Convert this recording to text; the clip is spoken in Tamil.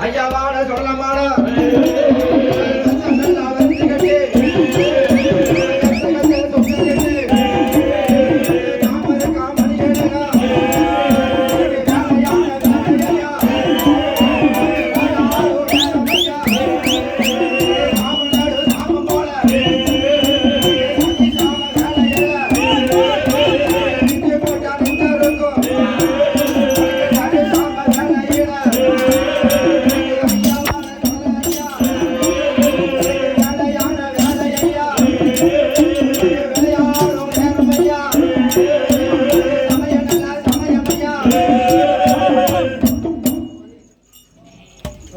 ஐயா வாட சொல்லமாட